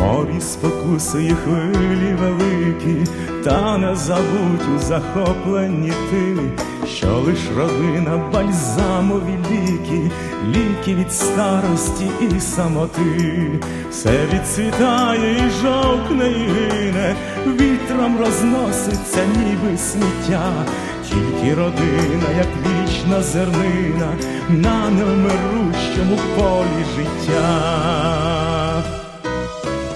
Морі спокусує хвилі великі, та не забудь у захопленні ти, що лиш родина бальзамові ліки, ліки від старості і самоти, все відцвітає і жовкне і гине, вітром розноситься, ніби сміття, тільки родина, як вічна зернина, на невмирущому полі життя.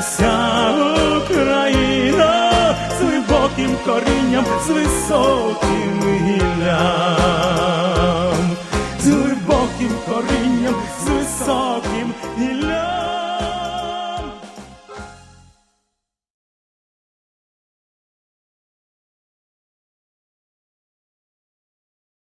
вся Україна з глибоким корінням, з високим гіллям, з глибоким корінням.